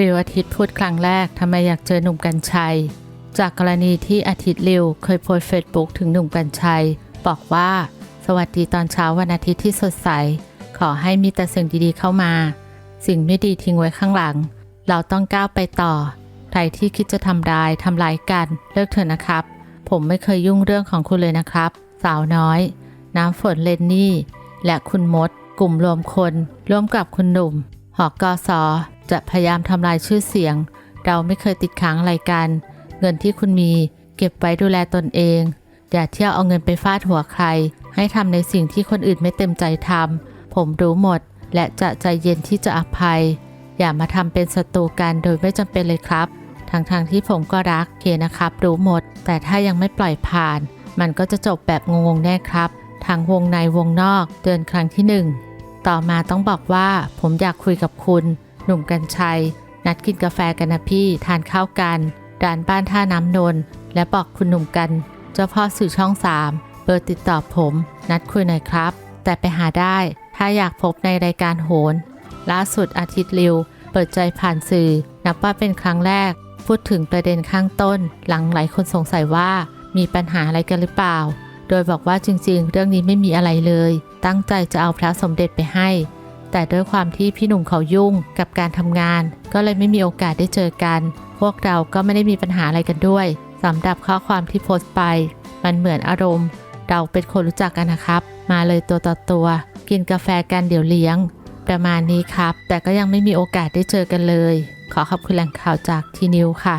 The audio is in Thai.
ริวอาทิตย์พูดครั้งแรกทำไมอยากเจอหนุ่มกัญชัย จากกรณีที่อาทิตย์ริวเคยโพสเฟซบุ๊กถึงหนุ่มกัญชัย บอกว่า สวัสดีตอนเช้าวันอาทิตย์ที่สดใส ขอให้มีแต่สิ่งดีๆเข้ามา สิ่งไม่ดีทิ้งไว้ข้างหลัง เราต้องก้าวไปต่อใครที่คิดจะทำร้ายทำร้ายกันเลิกเถอะนะครับ ผมไม่เคยยุ่งเรื่องของคุณเลยนะครับ สาวน้อย น้ำฝนเลนนี่ และคุณมด กลุ่มรวมคนร่วมกับคุณหนุ่ม หอกอสอ จะพยายามทำลายชื่อเสียง เราไม่เคยติดค้างอะไรกัน เงินที่คุณมีเก็บไว้ดูแลตนเอง อย่าเที่ยวเอาเงินไปฟาดหัวใคร ให้ทำในสิ่งที่คนอื่นไม่เต็มใจทำผมรู้หมด และจะใจเย็นที่จะอภัย อย่ามาทำเป็นศัตรูกันโดยไม่จำเป็นเลยครับทั้งๆทที่ผมก็รักเคนะครับ รู้หมด แต่ถ้ายังไม่ปล่อยผ่าน มันก็จะจบแบบงงๆแน่ครับทั้งวงในวงนอกเดือนครั้งที่หนึ่งต่อมาต้องบอกว่าผมอยากคุยกับคุณ หนุ่มกัญชัย นัดกินกาแฟกันนะพี่ทานข้าวกันร้านบ้านท่าน้ำนนท์และบอกคุณหนุ่มกัน เจ้าพ่อสื่อช่องสามเบอร์ติดต่อผม นัดคุยหน่อยครับ แต่ไปหาได้ ถ้าอยากพบในรายการโหน ล่าสุดอาทิตย์ริว เปิดใจผ่านสื่อ นับว่าเป็นครั้งแรก พูดถึงประเด็นข้างต้น หลังหลายคนสงสัยว่ามีปัญหาอะไรกันหรือเปล่า โดยบอกว่าจริงๆ เรื่องนี้ไม่มีอะไรเลย ตั้งใจจะเอาพระสมเด็จไปให้ แต่ด้วยความที่พี่หนุ่มเขายุ่งกับการทำงาน ก็เลยไม่มีโอกาสได้เจอกัน พวกเราก็ไม่ได้มีปัญหาอะไรกันด้วยสำหรับข้อความที่โพสต์ไป มันเหมือนอารมณ์ เราเป็นคนรู้จักกันนะครับ มาเลยตัวต่อตัว กินกาแฟกันเดี๋ยวเลี้ยง ประมาณนี้ครับ แต่ก็ยังไม่มีโอกาสได้เจอกันเลย ขอขอบคุณแหล่งข่าวจากทีนิวค่ะ